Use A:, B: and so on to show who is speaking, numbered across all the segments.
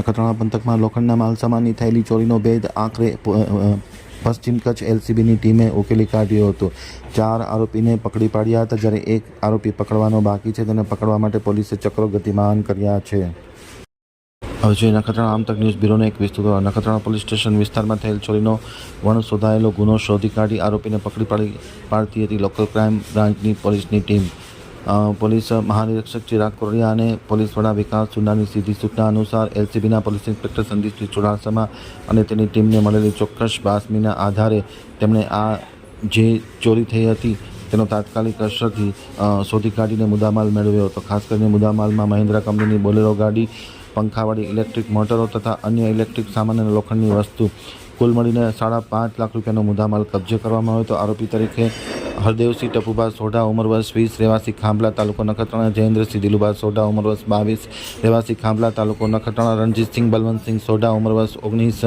A: નખત્રાણા પંથકમાં લોખંડના માલસામાનની થયેલી ચોરીનો ભેદ આખરે પશ્ચિમ કચ્છ એલસીબીની ટીમે ઉકેલી કાઢ્યો હતો. ચાર આરોપીને પકડી પાડ્યા હતા, જ્યારે એક આરોપી પકડવાનો બાકી છે. તેને પકડવા માટે પોલીસે ચક્રો ગતિમાન કર્યા છે. હવે જોઈએ નખત્રાણા આમતક ન્યૂઝ બ્યુરોનો એક વિસ્તૃત. નખત્રાણા પોલીસ સ્ટેશન વિસ્તારમાં થયેલ ચોરીનો વણ શોધાયેલો ગુનો શોધી કાઢી આરોપીને પકડી પાડી પાડતી હતી લોકલ ક્રાઇમ બ્રાન્ચની પોલીસની ટીમ. પોલીસ મહાનિરીક્ષક ચિરાગ કોરિયા અને પોલીસ વડા વિકાસ ચુંડાની સીધી સૂચના અનુસાર એલસીબીના પોલીસ ઇન્સ્પેક્ટર સંદીપસિંહ ચુડાસમા અને તેની ટીમને મળેલી ચોક્કસ બાસમીના આધારે તેમણે આ જે ચોરી થઈ હતી, તેનો તાત્કાલિક અસરથી શોધી કાઢીને મુદ્દામાલ મેળવ્યો હતો. ખાસ કરીને મુદ્દામાલમાં મહિન્દ્રા કંપનીની બોલેરો ગાડી, પંખાવાળી ઇલેક્ટ્રિક મોટરો તથા અન્ય ઇલેક્ટ્રિક સામાન અને લોખંડની વસ્તુ. કુલ મળીને સાડા પાંચ લાખ રૂપિયાનો મુદ્દામાલ કબજે કરવામાં આવ્યો હતો. આરોપી તરીકે હરદેવસિંહ ટપુભા સોઢા ઉમરવર્ષ વીસ, રહેવાસી ખાંભલા, તાલુકો નખત્રાણા, જયેન્દ્રસિંહ દિલુભા સોઢા ઉંમર વર્ષ બાવીસ, રહેવાસી ખાંભલા, તાલુકો નખત્રાણા, રણજીતસિંહ, બલવંતસિંહ સોઢા ઉંમર વર્ષ ઓગણીસ,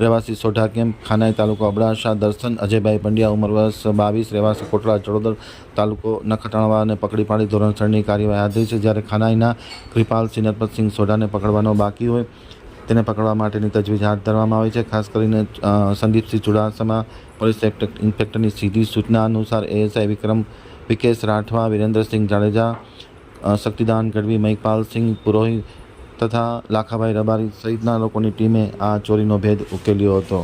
A: રહેવાસી સોઢા કેમ્પ ખાનાઈ તાલુકો અબડાસા, દર્શન, અજયભાઈ પંડ્યા ઉમરવર્ષ બાવીસ, રહેવાસી કોટડા ચડોદર તાલુકો નખત્રાણાવાને પકડી પાડી ધોરણસરની કાર્યવાહી હાથ ધરી છે. જ્યારે ખાનાઈના કૃપાલસિંહ નરપતસિંહ સોઢાને પકડવાનો બાકી હોય તેને પકડવા માટેની તજવીજ હાથ ધરવામાં આવી છે. ખાસ કરીને સંદીપસિંહ ચુડાસમા, પોલીસ ઇન્સ્પેક્ટરની સીધી સૂચના અનુસાર એએસઆઈ વિક્રમ વિકેશ રાઠવા, વિરેન્દ્રસિંહ જાડેજા શક્તિદાન ગઢવી, મહિપાલસિંહ પુરોહિત તથા લાખાભાઈ રબારી સહિતના લોકોની ટીમે આ ચોરીનો ભેદ ઉકેલ્યો હતો.